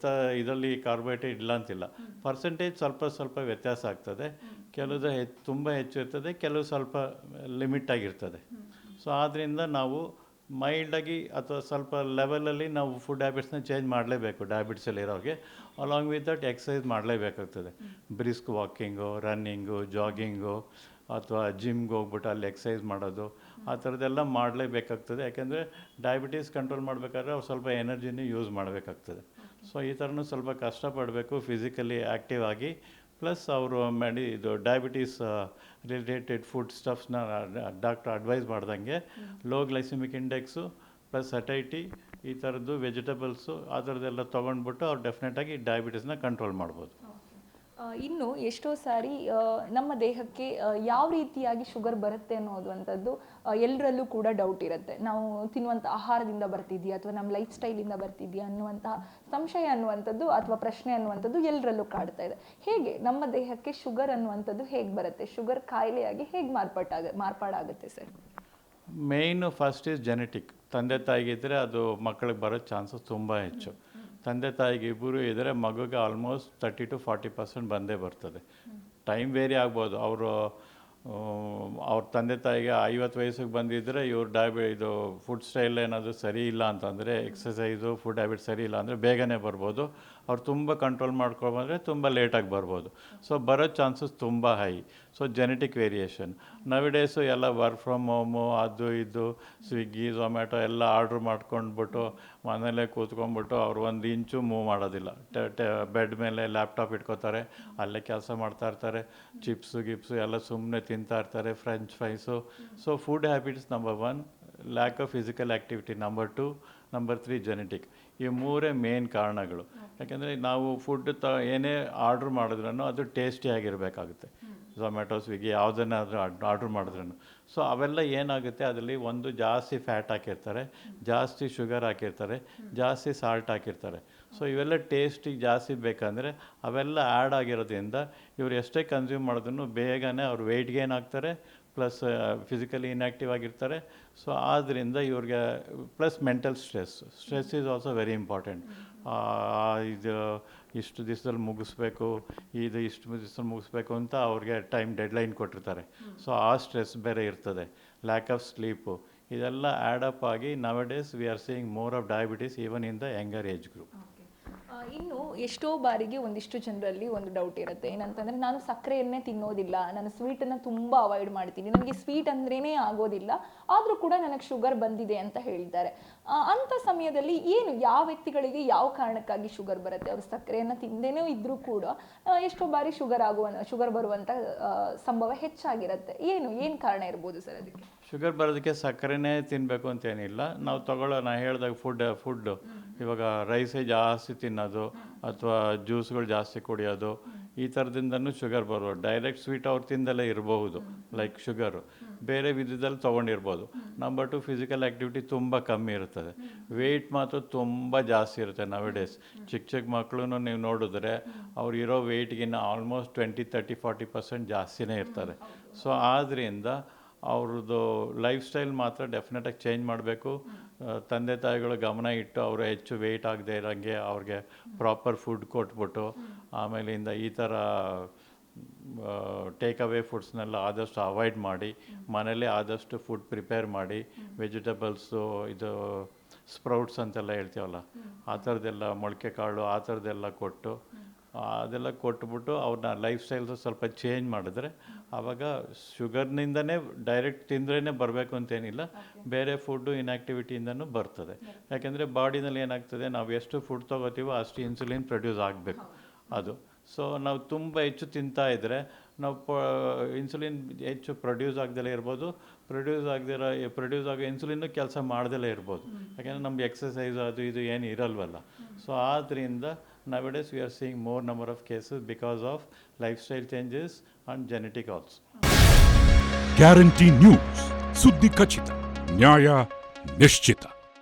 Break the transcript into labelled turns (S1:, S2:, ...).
S1: ಇಂಥ ಇದರಲ್ಲಿ ಕಾರ್ಬೋಹೈಡ್ರೇಟ್ ಇಲ್ಲ ಅಂತಿಲ್ಲ. ಪರ್ಸೆಂಟೇಜ್ ಸ್ವಲ್ಪ ಸ್ವಲ್ಪ ವ್ಯತ್ಯಾಸ ಆಗ್ತದೆ. ಕೆಲವು ಹೆಚ್ಚು ತುಂಬ ಹೆಚ್ಚು ಇರ್ತದೆ ಕೆಲವು ಸ್ವಲ್ಪ ಲಿಮಿಟ್ ಆಗಿರ್ತದೆ. ಸೊ ಆದ್ದರಿಂದ ನಾವು ಮೈಲ್ಡಾಗಿ ಅಥವಾ ಸ್ವಲ್ಪ ಲೆವೆಲಲ್ಲಿ ನಾವು ಫುಡ್ ಹ್ಯಾಬಿಟ್ಸ್ನ ಚೇಂಜ್ ಮಾಡಲೇಬೇಕು ಡಯಾಬಿಟಿಸಲ್ಲಿ ಇರೋರಿಗೆ. ಅಲಾಂಗ್ ವಿತ್ ದಟ್ ಎಕ್ಸಸೈಸ್ ಮಾಡಲೇಬೇಕಾಗ್ತದೆ. ಬ್ರಿಸ್ಕ್ ವಾಕಿಂಗು, ರನ್ನಿಂಗು, ಜಾಗಿಂಗು, ಅಥವಾ ಜಿಮ್ಗೆ ಹೋಗ್ಬಿಟ್ಟು ಅಲ್ಲಿ ಎಕ್ಸಸೈಸ್ ಮಾಡೋದು, ಆ ಥರದ್ದೆಲ್ಲ ಮಾಡಲೇಬೇಕಾಗ್ತದೆ. ಯಾಕೆಂದರೆ ಡಯಾಬಿಟೀಸ್ ಕಂಟ್ರೋಲ್ ಮಾಡಬೇಕಾದ್ರೆ ಅವ್ರು ಸ್ವಲ್ಪ ಎನರ್ಜಿನೂ ಯೂಸ್ ಮಾಡಬೇಕಾಗ್ತದೆ. ಸೊ ಈ ಥರನೂ ಸ್ವಲ್ಪ ಕಷ್ಟಪಡಬೇಕು, ಫಿಸಿಕಲಿ ಆ್ಯಕ್ಟಿವ್ ಆಗಿ ಪ್ಲಸ್ ಅವರು ಮೆಡಿ ಇದು ಡಯಾಬಿಟೀಸ್ ರಿಲೇಟೆಡ್ ಫುಡ್ ಸ್ಟಫ್ಸ್ನ ಡಾಕ್ಟ್ರ್ ಅಡ್ವೈಸ್ ಮಾಡ್ದಂಗೆ ಲೋ ಗ್ಲೈಸಿಮಿಕ್ ಇಂಡೆಕ್ಸು ಪ್ಲಸ್ ಅಟೈಟಿ ಈ ಥರದ್ದು ವೆಜಿಟೇಬಲ್ಸು ಆ ಥರದ್ದೆಲ್ಲ ತೊಗೊಂಡ್ಬಿಟ್ಟು ಅವ್ರು ಡೆಫಿನೆಟಾಗಿ ಡಯಾಬಿಟೀಸ್ನ ಕಂಟ್ರೋಲ್ ಮಾಡ್ಬೋದು.
S2: ಇನ್ನು ಎಷ್ಟೋ ಸಾರಿ ನಮ್ಮ ದೇಹಕ್ಕೆ ಯಾವ ರೀತಿಯಾಗಿ ಶುಗರ್ ಬರುತ್ತೆ ಅನ್ನೋದಂಥದ್ದು ಎಲ್ಲರಲ್ಲೂ ಕೂಡ ಡೌಟ್ ಇರುತ್ತೆ. ನಾವು ತಿನ್ನುವಂಥ ಆಹಾರದಿಂದ ಬರ್ತಿದ್ಯಾ ಅಥವಾ ನಮ್ಮ ಲೈಫ್ ಸ್ಟೈಲಿಂದ ಬರ್ತಿದ್ಯಾ ಅನ್ನುವಂತಹ ಸಂಶಯ ಅನ್ನುವಂಥದ್ದು ಅಥವಾ ಪ್ರಶ್ನೆ ಅನ್ನುವಂಥದ್ದು ಎಲ್ಲರಲ್ಲೂ ಕಾಡ್ತಾ ಇದೆ. ಹೇಗೆ? ನಮ್ಮ ದೇಹಕ್ಕೆ ಶುಗರ್ ಅನ್ನುವಂಥದ್ದು ಹೇಗೆ ಬರುತ್ತೆ? ಶುಗರ್ ಕಾಯಿಲೆಯಾಗಿ ಹೇಗೆ ಮಾರ್ಪಾಟಾಗ, ಮಾರ್ಪಾಡಾಗುತ್ತೆ sir?
S1: Main first is genetic ತಂದೆ ತಾಯಿಗಿದ್ದರೆ ಅದು ಮಕ್ಕಳಿಗೆ ಬರೋ ಚಾನ್ಸಸ್ ತುಂಬ ಹೆಚ್ಚು. ತಂದೆ ತಾಯಿಗೆ ಇಬ್ಬರು ಇದ್ದರೆ ಮಗುಗೆ almost thirty to forty percent ಬಂದೇ ಬರ್ತದೆ. ಟೈಮ್ ವೇರಿ ಆಗ್ಬೋದು. ಅವರು ಅವ್ರ ತಂದೆ ತಾಯಿಗೆ ಐವತ್ತು ವಯಸ್ಸಿಗೆ ಬಂದಿದ್ದರೆ ಇವ್ರ ಡಯಾಬಿ ಇದು ಫುಡ್ ಸ್ಟೈಲ್ ಏನಾದರೂ ಸರಿ ಇಲ್ಲ ಅಂತಂದರೆ ಎಕ್ಸಸೈಸು ಫುಡ್ ಹ್ಯಾಬಿಟ್ ಸರಿ ಇಲ್ಲ ಅಂದರೆ ಬೇಗನೆ ಬರ್ಬೋದು. ಅವ್ರು ತುಂಬ ಕಂಟ್ರೋಲ್ ಮಾಡ್ಕೊಬಂದರೆ ತುಂಬ ಲೇಟಾಗಿ ಬರ್ಬೋದು. ಸೊ ಬರೋ ಚಾನ್ಸಸ್ ತುಂಬ high so genetic variation nowadays ಎಲ್ಲ ವರ್ಕ್ ಫ್ರಮ್ ಹೋಮು ಅದು ಇದು ಸ್ವಿಗ್ಗಿ ಝೊಮ್ಯಾಟೊ ಎಲ್ಲ ಆರ್ಡ್ರ್ ಮಾಡ್ಕೊಂಡ್ಬಿಟ್ಟು ಮನೇಲೆ ಕೂತ್ಕೊಂಡ್ಬಿಟ್ಟು ಅವ್ರು ಒಂದು ಇಂಚು ಮೂವ್ ಮಾಡೋದಿಲ್ಲ. ಬೆಡ್ ಮೇಲೆ ಲ್ಯಾಪ್ಟಾಪ್ ಇಟ್ಕೋತಾರೆ, ಅಲ್ಲೇ ಕೆಲಸ ಮಾಡ್ತಾ ಇರ್ತಾರೆ ಚಿಪ್ಸು ಗಿಪ್ಸು ಎಲ್ಲ ಸುಮ್ಮನೆ ತಿಂತಾ ಇರ್ತಾರೆ French fries so food habits number one lack of physical activity number two number three genetic ಈ ಮೂರೇ ಮೇನ್ ಕಾರಣಗಳು. ಯಾಕೆಂದರೆ ನಾವು ಫುಡ್ ತ ಏನೇ ಆರ್ಡ್ರ್ ಮಾಡಿದ್ರೂ ಅದು ಟೇಸ್ಟಿಯಾಗಿರಬೇಕಾಗುತ್ತೆ ಝೊಮ್ಯಾಟೊ ಸ್ವಿಗ್ಗಿ ಯಾವುದನ್ನಾದರೂ ಆರ್ಡ್ರ್ ಮಾಡಿದ್ರೂ ಸೊ ಅವೆಲ್ಲ ಏನಾಗುತ್ತೆ? ಅದರಲ್ಲಿ ಒಂದು ಜಾಸ್ತಿ ಫ್ಯಾಟ್ ಹಾಕಿರ್ತಾರೆ, ಜಾಸ್ತಿ ಶುಗರ್ ಹಾಕಿರ್ತಾರೆ, ಜಾಸ್ತಿ ಸಾಲ್ಟ್ ಹಾಕಿರ್ತಾರೆ. ಸೊ ಇವೆಲ್ಲ ಟೇಸ್ಟಿಗೆ ಜಾಸ್ತಿ ಬೇಕಂದರೆ ಅವೆಲ್ಲ ಆ್ಯಡ್ ಆಗಿರೋದ್ರಿಂದ ಇವರು ಎಷ್ಟೇ ಕನ್ಸ್ಯೂಮ್ ಮಾಡಿದ್ರು ಬೇಗನೆ ಅವ್ರು ವೆಯ್ಟ್ ಗೇನ್ ಆಗ್ತಾರೆ ಪ್ಲಸ್ ಫಿಸಿಕಲಿ ಇನ್ಯಾಕ್ಟಿವ್ ಆಗಿರ್ತಾರೆ. ಸೊ ಆದ್ದರಿಂದ ಇವ್ರಿಗೆ plus mental stress stress is also very important ಇದು ಇಷ್ಟು ದಿವಸದಲ್ಲಿ ಮುಗಿಸ್ಬೇಕು, ಇದು ಇಷ್ಟು ದಿವಸದಲ್ಲಿ ಮುಗಿಸ್ಬೇಕು ಅಂತ ಅವ್ರಿಗೆ ಟೈಮ್ ಡೆಡ್ಲೈನ್ ಕೊಟ್ಟಿರ್ತಾರೆ. ಸೊ ಆ ಸ್ಟ್ರೆಸ್ ಬೇರೆ ಇರ್ತದೆ. ಲ್ಯಾಕ್ ಆಫ್ ಸ್ಲೀಪು ಇದೆಲ್ಲ ಆ್ಯಡಪ್ ಆಗಿ nowadays we are seeing more of diabetes even in the younger age
S2: group ಇನ್ನು ಎಷ್ಟೋ ಬಾರಿಗೆ ಒಂದಿಷ್ಟು ಜನರಲ್ಲಿ ಒಂದು ಡೌಟ್ ಇರುತ್ತೆ. ಏನಂತಂದ್ರೆ ನಾನು ಸಕ್ಕರೆಯನ್ನೇ ತಿನ್ನೋದಿಲ್ಲ. ನಾನು ಸ್ವೀಟನ್ನು ತುಂಬ ಅವಾಯ್ಡ್ ಮಾಡ್ತೀನಿ. ನನಗೆ ಸ್ವೀಟ್ ಅಂದ್ರೇನೆ ಆಗೋದಿಲ್ಲ. ಆದರೂ ಕೂಡ ನನಗೆ ಶುಗರ್ ಬಂದಿದೆ ಅಂತ ಹೇಳ್ತಾರೆ. ಅಂತ ಅಂಥ ಸಮಯದಲ್ಲಿ ಏನು ಯಾವ ವ್ಯಕ್ತಿಗಳಿಗೆ ಯಾವ ಕಾರಣಕ್ಕಾಗಿ ಶುಗರ್ ಬರುತ್ತೆ? ಅವರು ಸಕ್ಕರೆಯನ್ನು ತಿಂದೇನೂ ಇದ್ದರೂ ಕೂಡ ಎಷ್ಟೋ ಬಾರಿ ಶುಗರ್ ಆಗುವ ಶುಗರ್ ಬರುವಂಥ ಸಂಭವ ಹೆಚ್ಚಾಗಿರುತ್ತೆ. ಏನು ಏನು ಕಾರಣ ಇರ್ಬೋದು ಸರ್ ಅದಕ್ಕೆ?
S1: ಶುಗರ್ ಬರೋದಕ್ಕೆ ಸಕ್ಕರೆನೇ ತಿನ್ನಬೇಕು ಅಂತೇನಿಲ್ಲ ನಾವು ತಗೊಳ್ಳೋ ನಾ ಹೇಳಿದಾಗ ಫುಡ್ ಫುಡ್ಡು ಇವಾಗ ರೈಸೇ ಜಾಸ್ತಿ ತಿನ್ನೋದು ಅಥವಾ ಜ್ಯೂಸ್ಗಳು ಜಾಸ್ತಿ ಕುಡಿಯೋದು ಈ ಥರದಿಂದನೂ ಶುಗರ್ ಬರ್ಬೋದು ಡೈರೆಕ್ಟ್ ಸ್ವೀಟ್ ಅವ್ರು ತಿಂದಲೇ ಇರಬಹುದು ಲೈಕ್ ಶುಗರು ಬೇರೆ ವಿಧದಲ್ಲಿ ತೊಗೊಂಡಿರ್ಬೋದು. ನಂಬರ್ ಟು ಫಿಸಿಕಲ್ ಆ್ಯಕ್ಟಿವಿಟಿ ತುಂಬ ಕಮ್ಮಿ ಇರ್ತದೆ. ವೆಯ್ಟ್ ಮಾತ್ರ ತುಂಬ ಜಾಸ್ತಿ ಇರುತ್ತೆ ನಾವು ಡೇಸ್ ಚಿಕ್ಕ ಚಿಕ್ಕ ಮಕ್ಕಳು ನೀವು ನೋಡಿದ್ರೆ ಅವ್ರು ಇರೋ ವೆಯ್ಟ್ಗಿನ್ನ almost twenty thirty forty percent ಜಾಸ್ತಿನೇ ಇರ್ತಾರೆ ಸೊ ಆದ್ದರಿಂದ ಅವ್ರದ್ದು ಲೈಫ್ ಸ್ಟೈಲ್ ಮಾತ್ರ ಡೆಫಿನೆಟಾಗಿ ಚೇಂಜ್ ಮಾಡಬೇಕು. ತಂದೆ ತಾಯಿಗಳು ಗಮನ ಇಟ್ಟು ಅವರು ಹೆಚ್ಚು ವೆಯ್ಟ್ ಆಗದೆ ಇರೋಂಗೆ ಅವ್ರಿಗೆ ಪ್ರಾಪರ್ ಫುಡ್ ಕೊಟ್ಬಿಟ್ಟು ಆಮೇಲಿಂದ ಈ ಥರ ಟೇಕ್ ಅವೇ ಫುಡ್ಸ್ನೆಲ್ಲ ಆದಷ್ಟು ಅವಾಯ್ಡ್ ಮಾಡಿ ಮನೇಲೇ ಆದಷ್ಟು ಫುಡ್ ಪ್ರಿಪೇರ್ ಮಾಡಿ ವೆಜಿಟೇಬಲ್ಸು ಇದು ಸ್ಪ್ರೌಟ್ಸ್ ಅಂತೆಲ್ಲ ಹೇಳ್ತೀವಲ್ಲ ಆ ಥರದ್ದೆಲ್ಲ ಮೊಳಕೆ ಕಾಳು ಆ ಥರದ್ದೆಲ್ಲ ಕೊಟ್ಟು ಅದೆಲ್ಲ ಕೊಟ್ಬಿಟ್ಟು ಅವ್ರನ್ನ ಲೈಫ್ ಸ್ಟೈಲ್ಸು ಸ್ವಲ್ಪ ಚೇಂಜ್ ಮಾಡಿದ್ರೆ ಆವಾಗ ಶುಗರ್ನಿಂದನೇ ಡೈರೆಕ್ಟ್ ತಿಂದ್ರೇ ಬರಬೇಕು ಅಂತೇನಿಲ್ಲ. ಬೇರೆ ಫುಡ್ಡು ಇನ್ಆಕ್ಟಿವಿಟಿಯಿಂದನೂ ಬರ್ತದೆ. ಯಾಕೆಂದರೆ ಬಾಡಿನಲ್ಲಿ ಏನಾಗ್ತದೆ ನಾವು ಎಷ್ಟು ಫುಡ್ ತೊಗೋತೀವೋ ಅಷ್ಟು ಇನ್ಸುಲಿನ್ ಪ್ರೊಡ್ಯೂಸ್ ಆಗಬೇಕು. ಅದು. ಸೊ ನಾವು ತುಂಬ ಹೆಚ್ಚು ತಿಂತಾ ಇದ್ದರೆ ನಾವು ಪ ಇನ್ಸುಲಿನ್ ಹೆಚ್ಚು ಪ್ರೊಡ್ಯೂಸ್ ಆಗ್ದಲೇ ಇರ್ಬೋದು. ಪ್ರೊಡ್ಯೂಸ್ ಆಗದಿರೋ ಪ್ರೊಡ್ಯೂಸ್ ಆಗೋ ಇನ್ಸುಲಿನ್ನು ಕೆಲಸ ಮಾಡ್ದಲೇ ಇರ್ಬೋದು. ಯಾಕೆಂದರೆ ನಮ್ಗೆ ಎಕ್ಸಸೈಸ್ ಅದು ಇದು ಏನು ಇರಲ್ವಲ್ಲ. ಸೊ ಆದ್ದರಿಂದ nowadays we are seeing more number of cases because of lifestyle changes and genetic also
S3: guarantee news ಸುದ್ದಿ ಖಚಿತ ನ್ಯಾಯ ನಿಶ್ಚಿತ